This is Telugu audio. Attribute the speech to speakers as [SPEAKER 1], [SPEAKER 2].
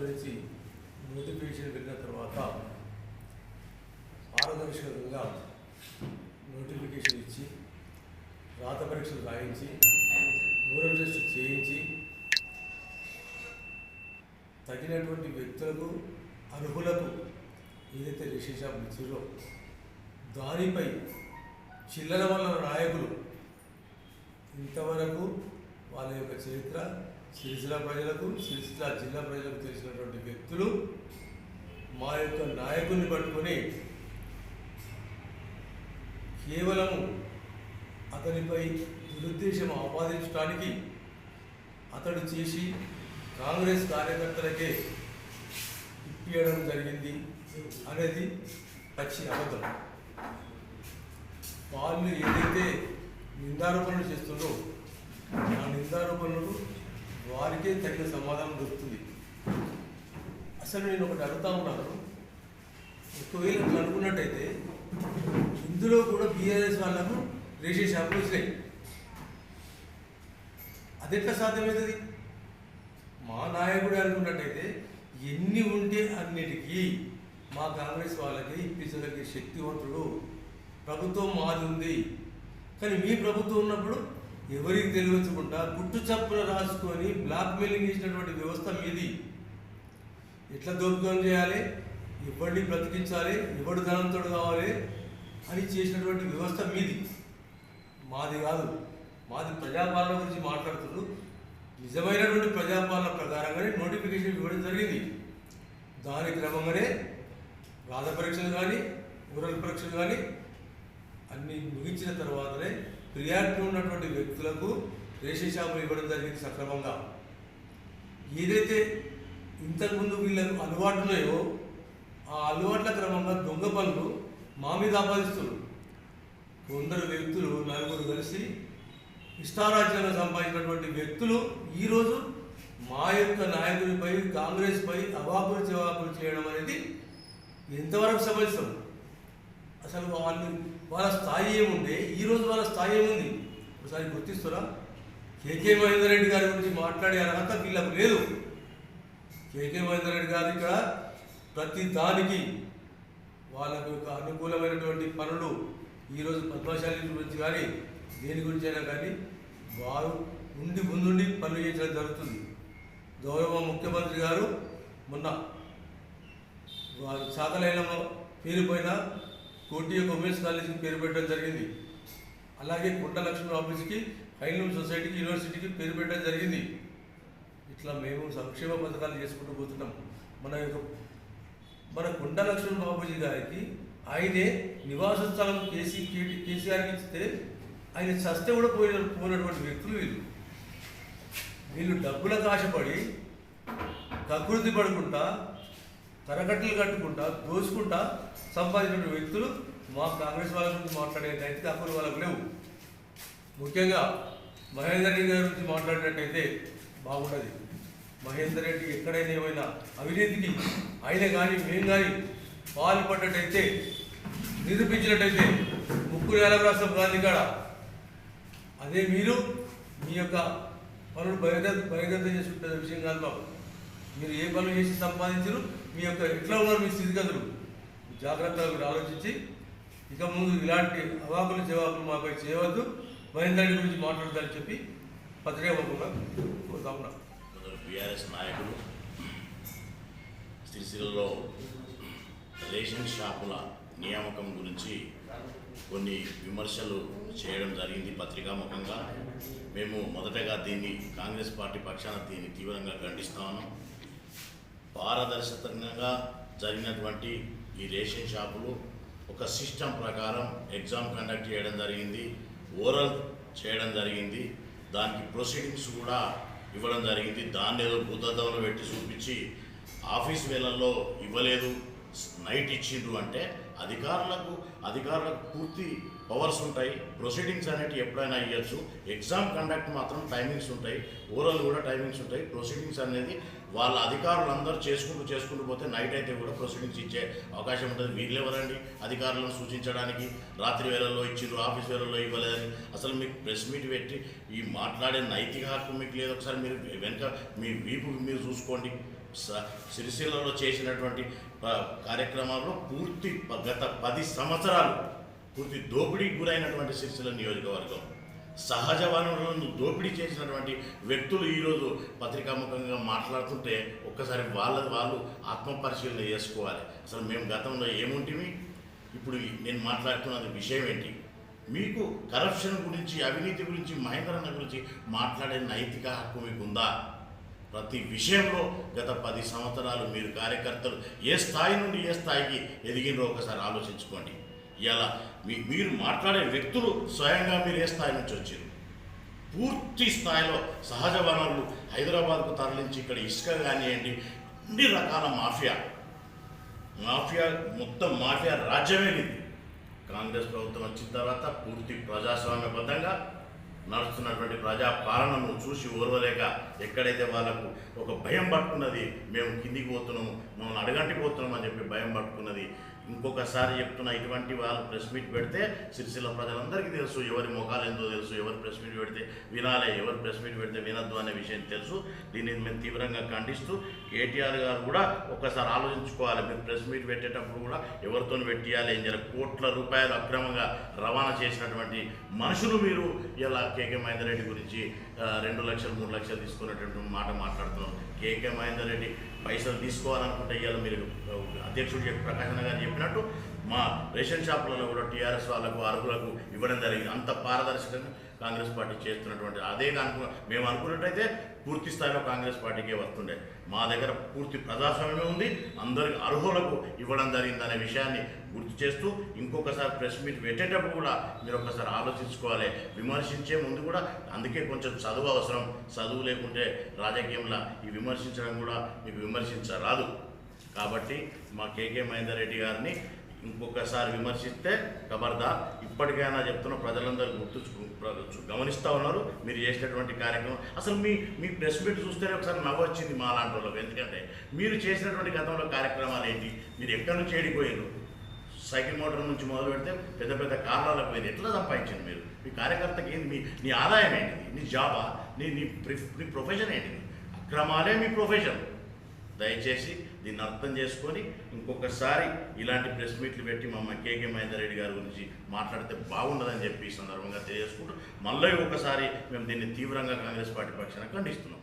[SPEAKER 1] నుంచి నోటిఫికేషన్ వెళ్ళిన తర్వాత పారదర్శకంగా నోటిఫికేషన్ ఇచ్చి రాత పరీక్షలు రాయించి మూరల్ టెస్ట్ చేయించి తగినటువంటి వ్యక్తులకు అర్హులకు ఏదైతే రిషిషాప్ ఇచ్చారో దానిపై చిల్లర వల్ల నాయకులు ఇంతవరకు వాళ్ళ యొక్క చరిత్ర సిరిసిల్ల ప్రజలకు సిరిసిల్ల జిల్లా ప్రజలకు తెలిసినటువంటి వ్యక్తులు మా యొక్క నాయకుల్ని పట్టుకొని కేవలం అతనిపై దురుద్దేశం ఆపాదించడానికి అతడు చేసి కాంగ్రెస్ కార్యకర్తలకే ఇప్పియడం జరిగింది అనేది పచ్చి అబద్ధం. వాళ్ళు ఏదైతే నిందారోపణలు చేస్తుందో ఆ నిందారోపణలు వారికే తగిన సమాధానం దొరుకుతుంది. అసలు నేను ఒకటి అడుగుతా ఉన్నాను. ఒకవేళ అట్లా అనుకున్నట్టయితే ఇందులో కూడా బీఆర్ఎస్ వాళ్ళకు రేషన్ షాపులు వచ్చినాయి అదెట్లా ఎట్లా సాధ్యమవుతుంది? మా నాయకుడు అనుకున్నట్టయితే ఎన్ని ఉంటే అన్నిటికీ మా కాంగ్రెస్ వాళ్ళకి ఇప్పించగలిగే శక్తివంతుడు. ప్రభుత్వం మాది ఉంది. కానీ మీ ప్రభుత్వం ఉన్నప్పుడు ఎవరికి తెలియచకుండా గుట్టు చప్పున రాసుకొని బ్లాక్మెయిలింగ్ చేసినటువంటి వ్యవస్థ మీది. ఎట్లా దోపికం చేయాలి? ఎవరిని బ్రతికించాలి? ఎవడు ధనంతో కావాలి? అని చేసినటువంటి వ్యవస్థ మీది. మాది కాదు. మాది ప్రజాపాలన గురించి మాట్లాడుతున్నారు. నిజమైనటువంటి ప్రజాపాలన ప్రకారంగానే నోటిఫికేషన్ ఇవ్వడం జరిగింది. దాని క్రమంగానే రాధ పరీక్షలు కానీ ఊరల్ పరీక్షలు కానీ అన్ని ముగించిన తర్వాతనే ప్రియారిటీ ఉన్నటువంటి వ్యక్తులకు రేషన్ షాపులు ఇవ్వడం జరిగింది సక్రమంగా. ఏదైతే ఇంతకుముందు వీళ్ళకు అలవాటు ఉన్నాయో ఆ అలవాట్ల క్రమంగా దొంగ పనులు మా మీద ఆపాదిస్తున్నారు. కొందరు వ్యక్తులు నలుగురు కలిసి ఇష్టారాజ్యంగా సంపాదించినటువంటి వ్యక్తులు ఈరోజు మా యొక్క నాయకుడిపై కాంగ్రెస్పై అవాకులు జవాకులు చేయడం అనేది ఎంతవరకు సమంజసం? అసలు వాళ్ళు వాళ్ళ స్థాయి ఏముంది? ఈరోజు వాళ్ళ స్థాయి ఏముంది? ఒకసారి గుర్తిస్తున్నా కేకే మహేందర్ రెడ్డి గారి గురించి మాట్లాడే అర్హత వీళ్ళకు లేదు. కేకే మహేందర్ రెడ్డి గారు ఇక్కడ ప్రతి దానికి వాళ్ళకు యొక్క అనుకూలమైనటువంటి పనులు ఈరోజు పద్మశాలి గురించి కానీ దేని గురించి అయినా కానీ వారు ఉండి ముందుండి పనులు చేయించడం జరుగుతుంది. గౌరవ ముఖ్యమంత్రి గారు మొన్న వారు చాతలైన పేరు పైన యొక్క ఉమెన్స్ కాలేజీకి పేరు పెట్టడం జరిగింది. అలాగే కుంట లక్ష్మీ ఆఫీస్కి హైలూమ్ సొసైటీకి యూనివర్సిటీకి పేరు పెట్టడం జరిగింది. ఇట్లా మేము సంక్షేమ పథకాలు చేసుకుంటూ పోతున్నాం. మన యొక్క మన కుండ లక్ష్మణ బాబుజీ గారికి ఆయనే నివాస స్థలం కేసీ కేసీఆర్కి ఇస్తే ఆయన చస్తే కూడా పోయిన పోయినటువంటి వ్యక్తులు వీళ్ళు. వీళ్ళు డబ్బులకు ఆశపడి ప్రకృతి పడుకుంటా తరగట్లు కట్టుకుంటా దోచుకుంటా సంపాదించిన వ్యక్తులు మా కాంగ్రెస్ వాళ్ళ గురించి మాట్లాడే నైతిక హక్కులు వాళ్ళకు లేవు. ముఖ్యంగా మహేందర్ రెడ్డి గారి గురించి మాట్లాడినట్టయితే బాగుండదు. మహేందర్ రెడ్డి ఎక్కడైనా ఏమైనా అవినీతికి ఆయన కానీ మేము కానీ పాల్పడ్డట్టయితే నిరూపించినట్టయితే ముక్కు నేల రాష్ట్రం గాంధీ కాడ. అదే మీరు మీ యొక్క పనులు బహిర్గత బహిర్గతం చేసుకుంటున్న విషయం కాదు మాకు మీరు ఏ పనులు చేసి సంపాదించరు మీ యొక్క ఎట్లా ఉన్నారు మీ స్థితిగతులు. జాగ్రత్తగా మీరు ఆలోచించి ఇక ముందు ఇలాంటి అవాకులు జవాకులు మాపై చేయవద్దు. మహేందర్ గురించి మాట్లాడతారని చెప్పి పత్రికాముఖంగా కోరుతా ఉన్నాం.
[SPEAKER 2] బీఆర్ఎస్ నాయకులు సిరిసిల్లలో రేషన్ షాపుల నియామకం గురించి కొన్ని విమర్శలు చేయడం జరిగింది పత్రికాముఖంగా మేము మొదటగా దీన్ని కాంగ్రెస్ పార్టీ పక్షాన దీన్ని తీవ్రంగా ఖండిస్తా ఉన్నాం. పారదర్శకంగా జరిగినటువంటి ఈ రేషన్ షాపులు ఒక సిస్టమ్ ప్రకారం ఎగ్జామ్ కండక్ట్ చేయడం జరిగింది ఓరల్ చేయడం జరిగింది. దానికి ప్రొసీడింగ్స్ కూడా ఇవ్వడం జరిగింది. దాన్ని ఏదో భూతద్దంలో పెట్టి చూపించి ఆఫీస్ వేళల్లో ఇవ్వలేదు నైట్ ఇచ్చిండ్రు అంటే అధికారులకు అధికారులకు పూర్తి పవర్స్ ఉంటాయి. ప్రొసీడింగ్స్ అనేటివి ఎప్పుడైనా ఇవ్వచ్చు ఎగ్జామ్ కండక్ట్ మాత్రం టైమింగ్స్ ఉంటాయి. ఓరల్ కూడా టైమింగ్స్ ఉంటాయి. ప్రొసీడింగ్స్ అనేది వాళ్ళ అధికారులు అందరూ చేసుకుంటూ చేసుకుంటూ పోతే నైట్ అయితే కూడా ప్రొసీడింగ్స్ ఇచ్చే అవకాశం ఉంటుంది. వీళ్ళు ఎవరండి? అధికారులను సూచించడానికి రాత్రి వేళల్లో ఇచ్చిండ్రు ఆఫీస్ వేళల్లో ఇవ్వలేదని అసలు మీకు ప్రెస్ మీట్ పెట్టి ఈ మాట్లాడే నైతిక హక్కు మీకు లేదు. ఒకసారి మీరు వెనుక మీ వీపు మీరు చూసుకోండి. స- సిరిసిల్లలో చేసినటువంటి కార్యక్రమాల్లో పూర్తి గత పది సంవత్సరాలు పూర్తి దోపిడీకి గురైనటువంటి సిరిసిల్ల నియోజకవర్గం. సహజ వనరులను దోపిడీ చేసినటువంటి వ్యక్తులు ఈరోజు పత్రికాముఖంగా మాట్లాడుతుంటే ఒక్కసారి వాళ్ళ వాళ్ళు ఆత్మపరిశీలన చేసుకోవాలి. అసలు మేము గతంలో ఏముంటిమి? ఇప్పుడు నేను మాట్లాడుతున్నది విషయం ఏంటి? మీకు కరప్షన్ గురించి అవినీతి గురించి మహేంద్రన్న గురించి మాట్లాడే నైతిక హక్కు మీకు ఉందా ప్రతి విషయంలో గత పది సంవత్సరాలు మీరు కార్యకర్తలు ఏ స్థాయి నుండి ఏ స్థాయికి ఎదిగినో ఒకసారి ఆలోచించుకోండి. ఇలా మీ మీరు మాట్లాడే వ్యక్తులు స్వయంగా మీరు ఏ స్థాయి నుంచి వచ్చారు? పూర్తి స్థాయిలో సహజ వనరులు హైదరాబాద్కు తరలించి ఇక్కడ ఇసుక కానివ్వండి అన్ని రకాల మాఫియా. మాఫియా మొత్తం మాఫియా రాజ్యమే ఇది. కాంగ్రెస్ ప్రభుత్వం వచ్చిన తర్వాత పూర్తి ప్రజాస్వామ్యబద్ధంగా నడుస్తున్నటువంటి ప్రజా పాలనను చూసి ఓర్వలేక ఎక్కడైతే వాళ్ళకు ఒక భయం పట్టుకున్నది మేము కిందికి పోతున్నాము మమ్మల్ని అడగంటికి పోతున్నాం అని చెప్పి భయం పట్టుకున్నది ఇంకొకసారి చెప్తున్న ఇటువంటి వాళ్ళు ప్రెస్ మీట్ పెడితే సిరిసిల్ల ప్రజలందరికీ తెలుసు ఎవరి ముఖాలు ఏందో తెలుసు ఎవరు ప్రెస్ మీట్ పెడితే వినాలి ఎవరు ప్రెస్ మీట్ పెడితే వినద్దు అనే విషయం తెలుసు. దీన్ని మేము తీవ్రంగా ఖండిస్తూ కేటీఆర్ గారు కూడా ఒక్కసారి ఆలోచించుకోవాలి. మీరు ప్రెస్ మీట్ పెట్టేటప్పుడు కూడా ఎవరితో పెట్టియాలి ఏం చేయాలి కోట్ల రూపాయలు అక్రమంగా రవాణా చేసినటువంటి మనుషులు మీరు ఇలా కేకే మహేందర్ రెడ్డి గురించి రెండు లక్షలు మూడు లక్షలు తీసుకున్నటువంటి మాట మాట్లాడుతున్నాం. కేకే మహేందర్ రెడ్డి పైసలు తీసుకోవాలనుకుంటే ఇవాళ మీరు అధ్యక్షుడు చెప్పి ప్రకాశన గారు చెప్పినట్టు మా రేషన్ షాపులలో కూడా టీఆర్ఎస్ వాళ్ళకు అర్హులకు ఇవ్వడం జరిగింది. అంత పారదర్శకంగా కాంగ్రెస్ పార్టీ చేస్తున్నటువంటి అదే అనుకు మేము అనుకున్నట్టయితే పూర్తి స్థాయిలో కాంగ్రెస్ పార్టీకే వస్తుండే. మా దగ్గర పూర్తి ప్రజాస్వామ్యం ఉంది. అందరికి అర్హులకు ఇవ్వడం జరిగిందనే విషయాన్ని గుర్తు చేస్తూ ఇంకొకసారి ప్రెస్ మీట్ పెట్టేటప్పుడు కూడా మీరు ఒకసారి ఆలోచించుకోవాలి. విమర్శించే ముందు కూడా అందుకే కొంచెం చదువు అవసరం. చదువు లేకుంటే రాజకీయంలో ఈ విమర్శించడం కూడా మీకు విమర్శించరాదు. కాబట్టి మా కేకే మహేందర్ రెడ్డి గారిని ఇంకొకసారి విమర్శిస్తే కబర్దా. ఇప్పటికైనా చెప్తున్న ప్రజలందరూ గుర్తు గమనిస్తూ ఉన్నారు. మీరు చేసినటువంటి కార్యక్రమం అసలు మీ మీ ప్రెస్ మీట్ చూస్తేనే ఒకసారి నవ్వు వచ్చింది మా లాంటి వాళ్ళకి. ఎందుకంటే మీరు చేసినటువంటి గతంలో కార్యక్రమాలు ఏంటి? మీరు ఎక్కడి నుంచి ఏడిపోయారు? సైకిల్ మోటార్ నుంచి మొదలు పెడితే పెద్ద పెద్ద కార్లకు పోయింది. ఎట్లా సంపాదించండి మీరు? మీ కార్యకర్తకి ఏంది? మీ నీ ఆదాయం ఏంటిది? నీ జాబా? నీ నీ నీ ప్రొఫెషన్ ఏంటిది? అక్రమాలే మీ ప్రొఫెషన్. దయచేసి దీన్ని అర్థం చేసుకొని ఇంకొకసారి ఇలాంటి ప్రెస్ మీట్లు పెట్టి మా కేకే మహేందర్ రెడ్డి గారి గురించి మాట్లాడితే బాగుండదని చెప్పి ఈ సందర్భంగా తెలియజేసుకుంటూ మళ్ళీ ఒకసారి మేము దీన్ని తీవ్రంగా కాంగ్రెస్ పార్టీ పక్షాన ఖండిస్తున్నాం.